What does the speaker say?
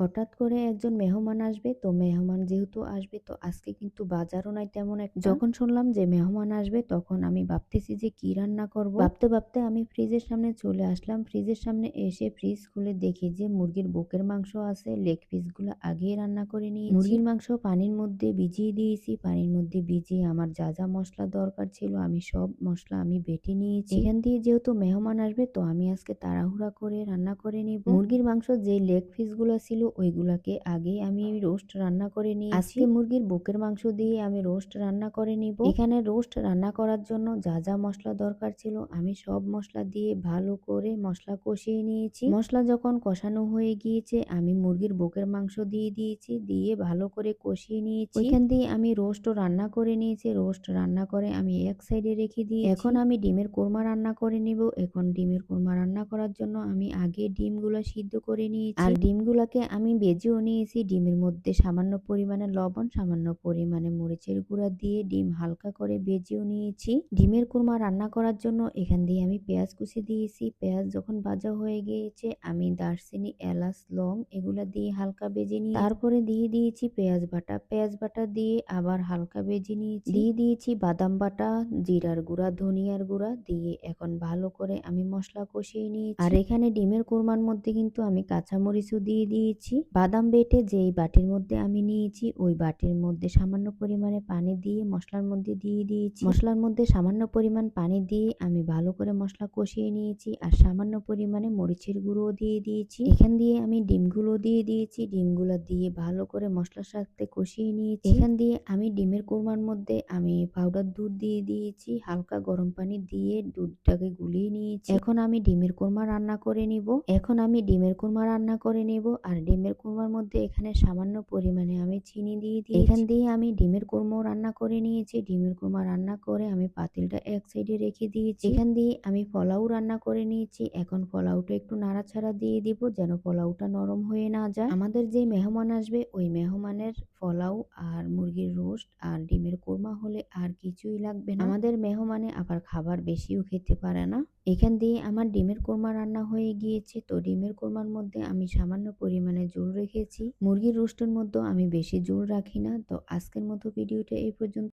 হঠাৎ করে একজন মেহমান আসবে তো মেহমান যেহেতু আসবে তো আজকে কিন্তু বাজারও নাই তেমন এক যখন শুনলাম যে মেহমান আসবে তখন আমি ভাবতেছি যে কি রান্না করব। ভাবতে ভাবতে আমি ফ্রিজের সামনে চলে আসলাম। ফ্রিজের সামনে এসে ফ্রিজ খুলে দেখি যে মুরগির বুকের মাংস আছে লেগ পিসগুলো আগেই রান্না করে নিয়েছি। মুরগির মাংস পানির মধ্যে ভিজিয়ে দিয়েছি। পানির মধ্যে ভিজিয়ে আমার যা যা মশলা দরকার ছিল আমি সব মশলা আমি বেটে নিয়েছি। এখান দিয়ে যেহেতু মেহমান আসবে তো আমি আজকে তাড়াহুড়া করে রান্না করে নিব। মুরগির মাংস যে লেগ পিসগুলো ছিল ওইগুলাকে আগে আমি রোস্ট রান্না করে নিই আজকে মুরগির বুকের মাংস দিয়ে আমি রোস্ট রান্না করে নিব। এখানে রোস্ট রান্না করার জন্য যা যা মশলা দরকার ছিল আমি সব মশলা দিয়ে ভালো করে মশলা কষিয়ে নিয়েছি। মশলা যখন কষানো হয়ে গিয়েছে আমি মুরগির বুকের মাংস দিয়ে দিয়েছি, দিয়ে ভালো করে কষিয়ে নিয়েছি। এখান দিয়ে আমি রোস্ট রান্না করে নিয়েছি। রোস্ট রান্না করে আমি এক সাইডে রেখে দিই এখন আমি ডিমের কোরমা রান্না করে নিব। এখন ডিমের কোরমা রান্না করার জন্য আমি আগে ডিমগুলো সিদ্ধ করে নিয়েছি। আর ডিমগুলোকে আমি বেজেও নিয়েছি ডিমের মধ্যে সামান্য পরিমাণে লবণ, সামান্য পরিমাণে মরিচের গুঁড়া দিয়ে ডিম হালকা করে বেজেও নিয়েছি। ডিমের কুরমা রান্না করার জন্য এখান দিয়ে আমি পেঁয়াজ কুচি দিয়েছি। পেঁয়াজ যখন ভাজা হয়ে গিয়েছে, আমি দারচিনি, এলাচ, লং এগুলো দিয়ে হালকা বেজে নিই তারপরে দিয়ে দিয়েছি পেঁয়াজ বাটা। পেঁয়াজ বাটা দিয়ে আবার হালকা বেজে নিয়েছি। দিয়ে দিয়েছি বাদাম বাটা, জিরার গুঁড়া, ধনিয়ার গুঁড়া দিয়ে এখন ভালো করে আমি মশলা কষিয়ে নিয়েছি। আর এখানে ডিমের কোরমার মধ্যে কিন্তু আমি কাঁচামরিচও দিয়ে দিয়েছি। বাদাম বেটে যেই বাটির মধ্যে আমি নিয়েছি, ওই বাটির মধ্যে সামান্য পরিমাণে পানি দিয়ে মশলার মধ্যে দিয়ে দিয়েছি। মশলার মধ্যে সামান্য পরিমাণ পানি দিয়ে আমি ভালো করে মশলা কষিয়ে নিয়েছি আর সামান্য পরিমাণে মরিচের গুঁড়ো দিয়ে দিয়েছি। এখান দিয়ে আমি ডিমগুলো দিয়ে দিয়েছি। ডিমগুলো দিয়ে ভালো করে মশলার সাথে কষিয়ে নিয়েছি। এখান দিয়ে আমি ডিমের কোরমার মধ্যে আমি পাউডার দুধ দিয়ে দিয়েছি। হালকা গরম পানি দিয়ে দুধটাকে গুলিয়ে নিয়েছি। এখন আমি ডিমের কোরমা রান্না করে নিব। এখন আমি ডিমের কোরমা রান্না করে নেব আর ডিমের কোরমার মধ্যে এখানে সামান্য পরিমাণে আমি চিনি দিয়ে দিই এখান দিয়ে আমি ডিমের কোরমাও রান্না করে নিয়েছি। ডিমের কোরমা রান্না করে আমি পাতিলটা এক সাইডে রেখে দিয়েছি। এখান দিয়ে আমি পোলাও রান্না করে নিয়েছি। এখন পোলাওটা একটু নাড়াচাড়া দিয়ে দিব যেন পোলাওটা নরম হয়ে না যায়। আমাদের যে মেহমান আসবে ওই মেহমানের পোলাও আর মুরগির রোস্ট আর ডিমের কোরমা হলে আর কিছুই লাগবে না। আমাদের মেহমানে আবার খাবার বেশিও খেতে পারে না। এখান দিয়ে আমার ডিমের কোরমা রান্না হয়ে গিয়েছে। তো ডিমের কোরমার মধ্যে আমি সামান্য পরিমাণে জোল রেখেছি। মুরগির রোস্টের মধ্যে আমি বেশি জোর রাখি না। তো আজকের মতো ভিডিওটা এই পর্যন্ত।